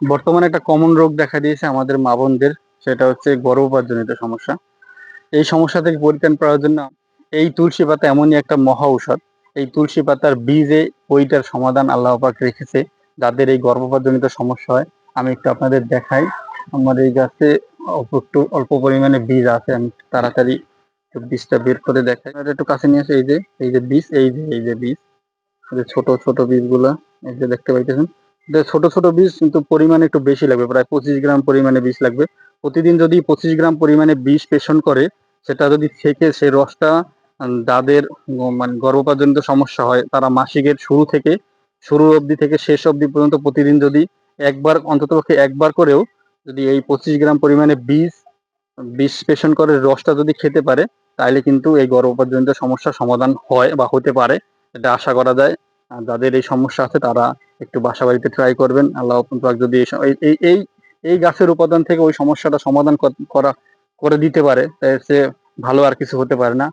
বর্তমানে একটা কমন রোগ দেখা দিয়েছে আমাদের মা বোনদের, সেটা হচ্ছে গর্ভপাতজনিত সমস্যা। এই সমস্যা থেকে পরিত্রাণ পাওয়ার জন্য এই তুলসী পাতা এমনই একটা মহা ঔষধ। এই তুলসী পাতার বীজে ওইটার সমাধান আল্লাহ পাক রেখেছে। যাদের এই গর্ভপাতজনিত সমস্যা হয়, আমি একটু আপনাদের দেখাই। আমার এই গাছে অল্প একটু, অল্প পরিমাণে বীজ আছে, আমি তাড়াতাড়ি বীজটা বের করে দেখাই। একটু কাছে নিয়ে আসে, এই যে এই যে বীজ, এই যে এই যে বীজ। ছোট ছোট বীজগুলা, এই যে দেখতে পাইতেছেন। ছোট ছোট বীজ কিন্তু পরিমাণে একটু বেশি লাগবে, প্রায় পঁচিশ গ্রাম পরিমাণে বীজ লাগবে। প্রতিদিন যদি পঁচিশ গ্রাম পরিমাণে বীজ পেষণ করে, সেটা যদি থেকে সেই রসটা যাদের মানে গর্ভপাতজনিত সমস্যা হয়, তারা মাসিকের শুরু থেকে, শুরু অবধি থেকে শেষ অবধি পর্যন্ত প্রতিদিন যদি একবার অন্ততপক্ষে একবার করেও যদি এই পঁচিশ গ্রাম পরিমাণে বীজ বীজ পেষণ করে রসটা যদি খেতে পারে তাহলে কিন্তু এই গর্ভপাতজনিত সমস্যার সমাধান হয় বা হতে পারে। এটা আশা করা যায়। যাদের এই সমস্যা আছে তারা একটু বাসা বাড়িতে ট্রাই করবেন। আল্লাহ পাক যদি এই এই- এই গাছের উপাদান থেকে ওই সমস্যাটা সমাধান করা করে দিতে পারে সে ভালো আর কিছু হতে পারে না।